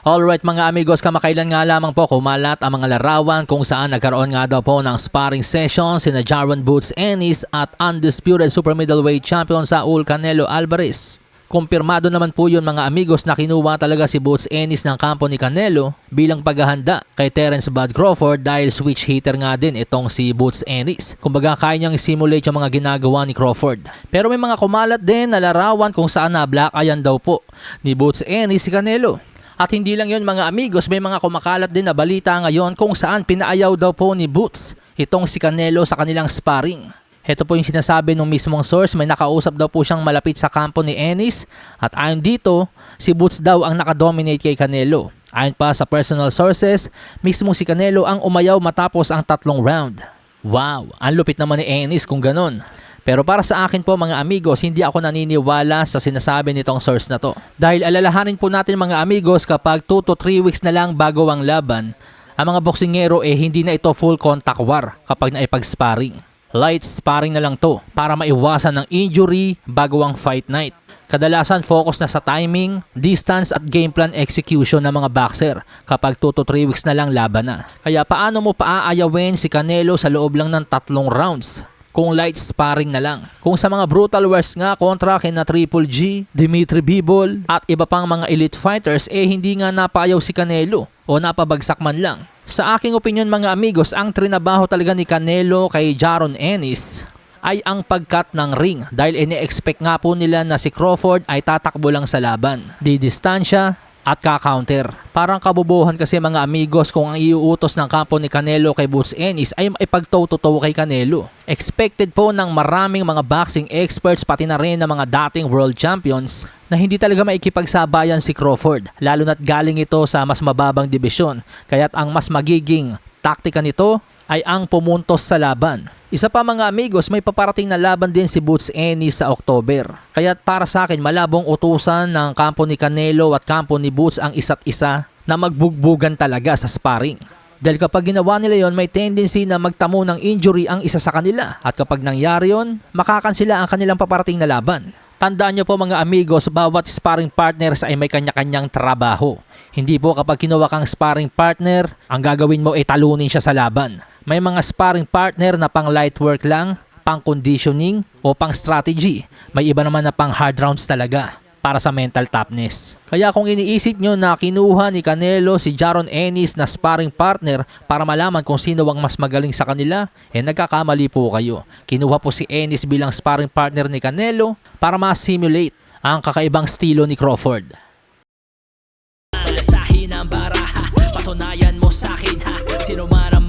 Alright mga amigos, kamakailan nga lamang po kumalat ang mga larawan kung saan nagkaroon nga daw po ng sparring session sina Jaron Boots Ennis at undisputed super middleweight champion Saul Canelo Alvarez. Kumpirmado naman po yun mga amigos na kinuha talaga si Boots Ennis ng kampo ni Canelo bilang paghahanda kay Terence Bud Crawford dahil switch hitter nga din itong si Boots Ennis. Kumbaga kaya niyang simulate yung mga ginagawa ni Crawford. Pero may mga kumalat din na larawan kung saan na black ayan daw po ni Boots Ennis si Canelo. At hindi lang yun mga amigos, may mga kumakalat din na balita ngayon kung saan pinaayaw daw po ni Boots itong si Canelo sa kanilang sparring. Ito po yung sinasabi ng mismong source, may nakausap daw po siyang malapit sa kampo ni Ennis at ayon dito, si Boots daw ang nakadominate kay Canelo. Ayon pa sa personal sources, mismo si Canelo ang umayaw matapos ang tatlong round. Wow, ang lupit naman ni Ennis kung ganun. Pero para sa akin po mga amigos, hindi ako naniniwala sa sinasabi nitong source na to. Dahil alalahanin po natin mga amigos kapag 2 to 3 weeks na lang bago ang laban, ang mga boksingero eh hindi na ito full contact war kapag naipag-sparring. Light sparring na lang to para maiwasan ng injury bago ang fight night. Kadalasan focus na sa timing, distance at game plan execution ng mga boxer kapag 2 to 3 weeks na lang laban na. Kaya paano mo paaayawin si Canelo sa loob lang ng tatlong rounds? Kung light sparring na lang. Kung sa mga brutal wars nga kontra kina Triple G, Dimitri Bivol at iba pang mga elite fighters eh hindi nga napayaw si Canelo o napabagsak man lang. Sa aking opinion mga amigos, ang trinabaho talaga ni Canelo kay Jaron Ennis ay ang pagkat ng ring dahil ini-expect nga po nila na si Crawford ay tatakbo lang sa laban. Di distansya at ka-counter. Parang kabubuhan kasi mga amigos kung ang iuutos ng kampo ni Canelo kay Boots Ennis ay maipagtow-totoo kay Canelo. Expected po ng maraming mga boxing experts pati na rin ng mga dating world champions na hindi talaga maikipagsabayan si Crawford lalo na't galing ito sa mas mababang dibisyon kaya't ang mas magiging taktika nito ay ang pumuntos sa laban. Isa pa mga amigos, may paparating na laban din si Boots Ennis sa October. Kaya para sa akin, malabong utusan ng kampo ni Canelo at kampo ni Boots ang isa't isa na magbugbugan talaga sa sparring. Dahil kapag ginawa nila yon may tendency na magtamo ng injury ang isa sa kanila. At kapag nangyari yon, makakansila ang kanilang paparating na laban. Tandaan nyo po mga amigos, bawat sparring partners ay may kanya-kanyang trabaho. Hindi po kapag kinuha kang sparring partner, ang gagawin mo ay talunin siya sa laban. May mga sparring partner na pang light work lang, pang conditioning o pang strategy. May iba naman na pang hard rounds talaga para sa mental toughness. Kaya kung iniisip nyo na kinuha ni Canelo si Jaron Ennis na sparring partner para malaman kung sino ang mas magaling sa kanila, eh nagkakamali po kayo. Kinuha po si Ennis bilang sparring partner ni Canelo para ma-simulate ang kakaibang estilo ni Crawford. Malasahin ang baraha, patunayan mo sa akin ha, sino man